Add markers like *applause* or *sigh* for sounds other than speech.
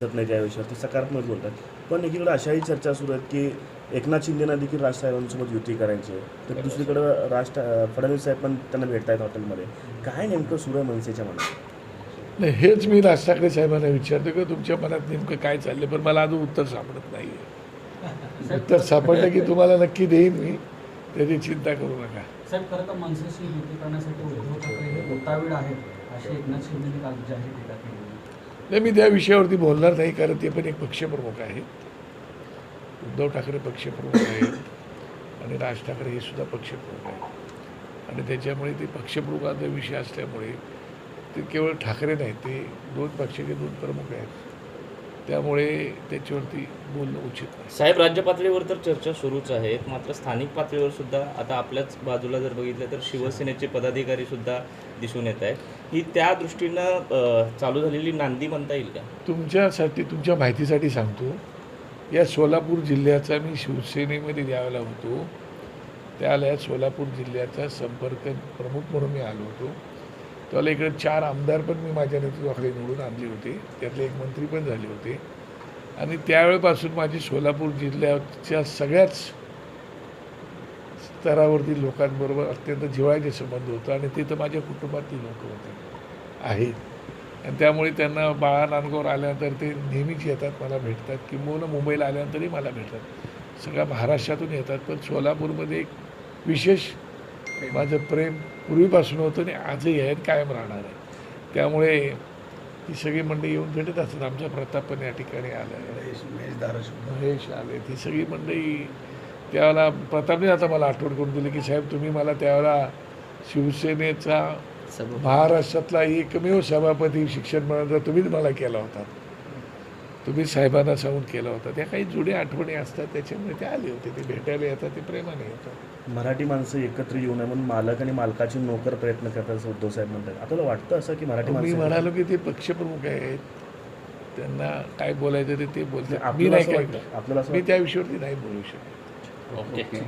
नाही त्या विषयावर ते सकारात्मक बोलतात. पण एकीकडे अशाही चर्चा सुरू आहेत की एकनाथ शिंदेना देखील राज साहेबांसोबत युती करायची आहे. तर दुसरीकडं राज फडणवीस साहेब पण त्यांना भेटतायत हॉटेलमध्ये. काय नेमकं सुरू आहे मनसेच्या मनात? नाही हेच मी राज ठाकरे साहेबांना विचारतो की तुमच्या मनात नेमकं काय चाललं पण मला अजून उत्तर सापडत नाही आहे *laughs* उत्तर सापडलं की तुम्हाला नक्की देईन मी. त्याची चिंता करू नका. साहेब खरं तर मनसेशी युती करण्यासाठी उद्धव ठाकरे हे उतावीळ आहेत अशी एकनाथ शिंदेने काल जाहीर केली. नाही मी त्या विषयावरती बोलणार नाही कारण ते पण एक पक्षप्रमुख आहेत. उद्धव ठाकरे पक्षप्रमुख आहेत आणि राज ठाकरे हे सुद्धा पक्षप्रमुख आहेत. आणि त्याच्यामुळे ते पक्षप्रमुखाचा विषय असल्यामुळे ते केवळ ठाकरे नाहीत ते दोन पक्षाचे दोन प्रमुख आहेत. त्यामुळे त्याच्यावरती बोलणं उचित नाही. साहेब राज्य पातळीवर तर चर्चा सुरूच आहेत मात्र स्थानिक पातळीवर सुद्धा आता आपल्याच बाजूला जर बघितलं तर शिवसेनेचे पदाधिकारी सुद्धा दिसून येत आहेत. ही त्या दृष्टीनं चालू झालेली नांदी म्हणता येईल का? तुमच्यासाठी तुमच्या माहितीसाठी सांगतो. या सोलापूर जिल्ह्याचा मी शिवसेनेमध्ये ज्यावेळेला होतो. त्यावेळेला या सोलापूर जिल्ह्याचा संपर्क प्रमुख म्हणून मी आलो होतो. त्यावेळेला इकडे चार आमदार पण मी माझ्या नेतृत्वाखाली निवडून आणले होते. त्यातले एक मंत्री पण झाले होते. आणि त्यावेळेपासून माझी सोलापूर जिल्ह्याच्या सगळ्याच स्तरावरती लोकांबरोबर अत्यंत जिवाळ्याचे संबंध होतं आणि तिथं माझ्या कुटुंबातली लोक होते. आहेत. आणि त्यामुळे त्यांना बाळा नांदगावर आल्यानंतर ते नेहमीच येतात मला भेटतात किंबहुना मुंबईला आल्यानंतरही मला भेटतात. सगळ्या महाराष्ट्रातून येतात. पण सोलापूरमध्ये एक विशेष माझं प्रेम पूर्वीपासून होतं आणि आजही आहे कायम राहणार आहे. त्यामुळे ही सगळी मंडळी येऊन भेटत असतात. आमचा प्रताप पण या ठिकाणी आला महेश आले. ती सगळी मंडळी त्यावेळेला प्रतापने आता मला आठवण करून दिली की साहेब तुम्ही मला त्यावेळेला शिवसेनेचा महाराष्ट्रातला एकमेव सभापती शिक्षण मंडळाचा तुम्हीच मला केला होता. तुम्ही साहेबांना सांगून केला होता. त्या काही जुन्या आठवणी असतात त्याच्यामुळे ते आले होते ते भेटायला येतात ते प्रेमाने येतात. मराठी माणसं एकत्र येऊ नये म्हणून मालक आणि मालकाची नोकर प्रयत्न करतात असं उद्धव साहेब म्हणतात. आपल्याला वाटतं असं की मराठी मी म्हणालो की ते पक्षप्रमुख आहेत. त्यांना काय बोलायचं ते ते बोलतात. आपल्याला नाही काय आपल्याला असं मी त्या विषयावरती नाही बोलू शकत. ओके.